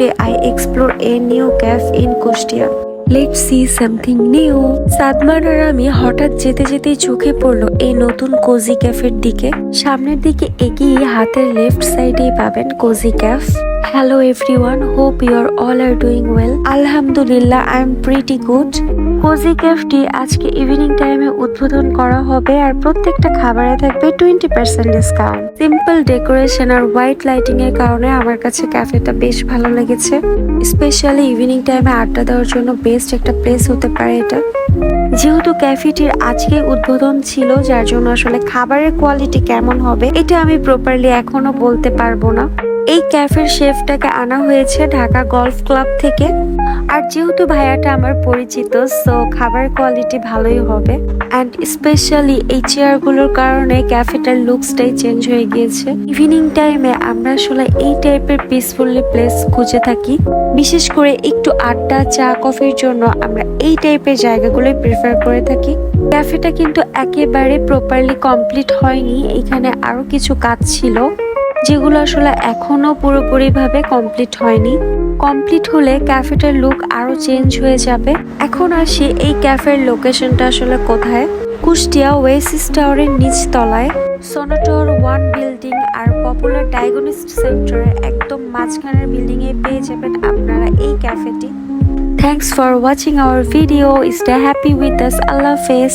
today, I explore a new cafe in Kushtia. Let's see something new. Sadman আর আমি হঠাৎ যেতে যেতেই চোখে পড়ল এই নতুন কোজি ক্যাফের দিকে সামনের দিকে এগিয়ে হাতের লেফট সাইডেই পাবেন cozy cafe hello everyone hope your all are doing well আলহামদুলিল্লাহ I am pretty good cozy ক্যাফটি আজকে ইভিনিং টাইমে উদ্বোধন করা হবে আর প্রত্যেকটা খাবারে থাকবে twenty percent discount simple decoration আর হোয়াইট লাইটিং এর কারণে আমার কাছে ক্যাফেটা বেশ ভালো লেগেছে। স্পেশালি ইভিনিং টাইমে আড্ডা দেওয়ার জন্য বেস্ট একটা প্লেস হতে পারে এটা। যেহেতু ক্যাফেটির আজকে উদ্বোধন ছিল, যার জন্য আসলে খাবারের কোয়ালিটি কেমন হবে, এটা আমি প্রপারলি এখনও বলতে পারব না। এই ক্যাফের শেফটাকে আনা হয়েছে ঢাকা গলফ ক্লাব থেকে। আর যেহেতু ভাইয়াটা আমার পরিচিত সো খাবার কোয়ালিটি ভালোই হবে। অ্যান্ড স্পেশালি এই চেয়ারগুলোর কারণে ক্যাফেটার লুকসটাই চেঞ্জ হয়ে গিয়েছে। ইভিনিং টাইমে আমরা আসলে এই টাইপের পিসফুলি প্লেস খুঁজে থাকি। বিশেষ করে একটু আড্ডা, চা কফির জন্য আমরা এই টাইপের জায়গাগুলোই প্রেফার করে থাকি। ক্যাফেটা কিন্তু একেবারে প্রপারলি কমপ্লিট হয়নি। এখানে আরও কিছু কাজ ছিল, যেগুলো আসলে এখনও পুরোপুরিভাবে কমপ্লিট হয়নি। কমপ্লিট হলে ক্যাফেটার লুক আরও চেঞ্জ হয়ে যাবে। এখন আসি এই ক্যাফের লোকেশনটা আসলে কোথায়? কুষ্টিয়া ওয়েসিস টাওয়ারের নিচ তলায় সোনাটর ওয়ান বিল্ডিং আর পপুলার ডায়াগনিস্ট সেন্টারের একদম মাঝখানের বিল্ডিং এ পেয়ে যাবেন আপনারা এই ক্যাফেটি। Thanks for watching our video stay happy with us আল্লাহ হাফেজ।